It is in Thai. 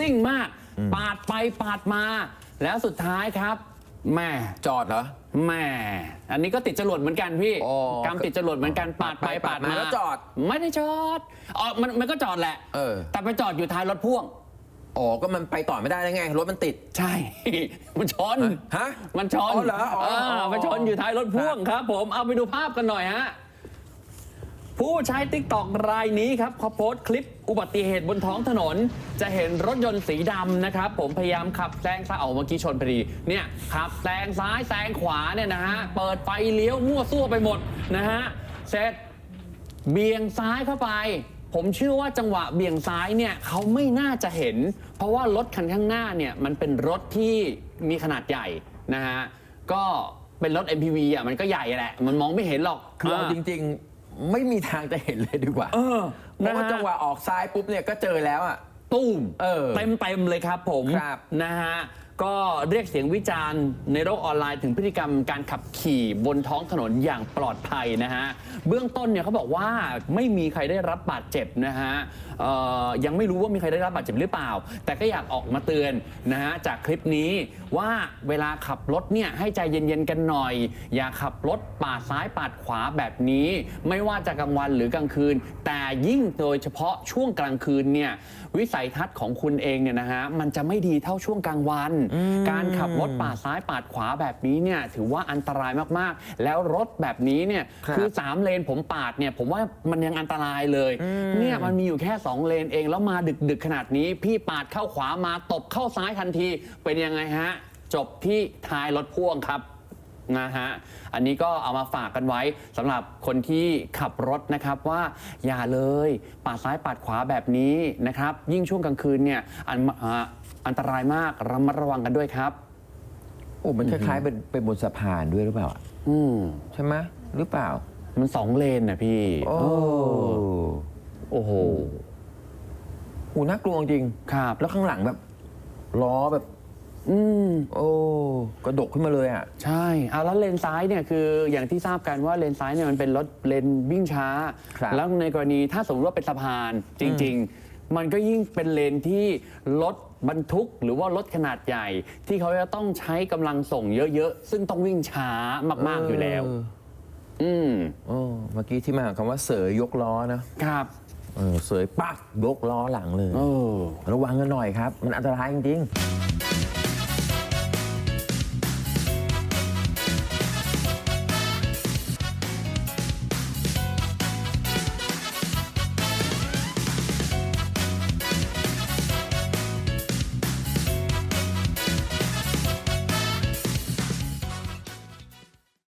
ซิ่งมาก ปาดไปปาดมา แล้วสุดท้ายครับแม่จอดเหรอ แม่ อันนี้ก็ติดจรวดเหมือนกันพี่อ๋อกำติดจรวดเหมือนกันปาดไปปาปาดดมามาแล้วจอด ไม่ได้จอดอ๋อมันมันก็จอดแหละเออ แต่ไปจอดอยู่ท้ายรถพ่วง อ๋อ ก็มันไปต่อไม่ได้แล้วไง รถมันติด ใช่ มันชนฮะมันชนอ๋อเหรออ๋ออ๋ออ๋อมันชนอยู่ท้ายรถพ่วงครับ ผมเอาไปดูภาพกันหน่อยฮะ ผู้ใช้ติ๊กตอกรายนี้ครับเขาโพสต์คลิปอุบัติเหตุบนท้องถนน จะเห็นรถยนต์สีดำนะครับ ผมพยายามขับแซงซ้ายเอาเมื่อกี้ชนพอดีเนี่ยขับแซงซ้ายแซงขวาเนี่ยนะฮะเปิดไฟเลี้ยวมั่วซั่วไปหมดนะฮะเสร็จเบี่ยงซ้ายเข้าไป ผมเชื่อว่าจังหวะเบี่ยงซ้ายเนี่ยเขาไม่น่าจะเห็น เพราะว่ารถคันข้างหน้าเนี่ยมันเป็นรถที่มีขนาดใหญ่นะฮะก็เป็นรถ MPV อะมันก็ใหญ่แหละ มันมองไม่เห็นหรอก คือเอาจริงๆ ไม่มีทางจะเห็นเลยดีกว่าเออเพราะว่านะฮะ จังหวะออกซ้ายปุ๊บเนี่ยก็เจอแล้วอะตุ้มเออเต็มเต็มๆเลยครับผมครับ นะฮะ ก็เรียกเสียงวิจารณ์ในโลกออนไลน์ถึงพฤติกรรมการขับขี่บนท้องถนนอย่างปลอดภัยนะฮะ เบื้องต้นเนี่ยเขาบอกว่าไม่มีใครได้รับบาดเจ็บนะฮะยังไม่รู้ว่ามีใครได้รับบาดเจ็บหรือเปล่า แต่ก็อยากออกมาเตือนนะฮะจากคลิปนี้ว่าเวลาขับรถเนี่ยให้ใจเย็นๆกันหน่อย อย่าขับรถปาดซ้ายปาดขวาแบบนี้ ไม่ว่าจะกลางวันหรือกลางคืน แต่ยิ่งโดยเฉพาะช่วงกลางคืนเนี่ยวิสัยทัศน์ของคุณเองเนี่ยนะฮะมันจะไม่ดีเท่าช่วงกลางวันการขับรถปาดซ้ายปาดขวาแบบนี้เนี่ยถือว่าอันตรายมากๆ แล้วรถแบบนี้เนี่ยครับอสามเลนผมปาดเนี่ยผมว่ามันยังอันตรายเลยเนี่ยมันมีอยู่แค่ 2 เลนเองแล้วมาดึกดึกๆขนาดนี้ พี่ปาดเข้าขวามาตบเข้าซ้ายทันทีเป็นยังไงฮะ จบที่ท้ายรถพ่วงครับ นะฮะ อันนี้ก็เอามาฝากกันไว้สำหรับคนที่ขับรถนะครับว่าอย่าเลยปาดซ้ายปาดขวาแบบนี้นะครับ ยิ่งช่วงกลางคืนเนี่ยอันอ่าอันตรายมากระมัดระวังกันด้วยครับ โอ้มันคล้ายๆเป็นเป็นบนสะพานด้วยหรือเปล่าอืมใช่ไหมหรือเปล่า มันสองเลนนะพี่โอ้เออโอ้โหโหน่ากลัวจริงครับแล้วข้างหลังแบบล้อแบบ อืม โอ้ก ระดกขึ้นมาเลยอะ ใช่เอาแล้วเลนซ้ายเนี่ยคืออย่างที่ทราบกันว่าเลนซ้ายเนี่ยมันเป็นรถเลนวิ่งช้า ครับแล้วในกรณีถ้าสมมติว่าเป็นสะพานจริง ๆ มันก็ยิ่งเป็นเลนที่รถบรรทุกหรือว่ารถขนาดใหญ่ ที่เขาจะต้องใช้กำลังส่งเยอะๆ ซึ่งต้องวิ่งช้ามากๆอยู่แล้ว เอืมโอ้เมื่อกี้ที่มาของคำว่าเสยยกล้อนะครับเออเสยปักยกล้อหลังเลย เออ ระวังกันหน่อยครับ มันอันตรายจริงๆ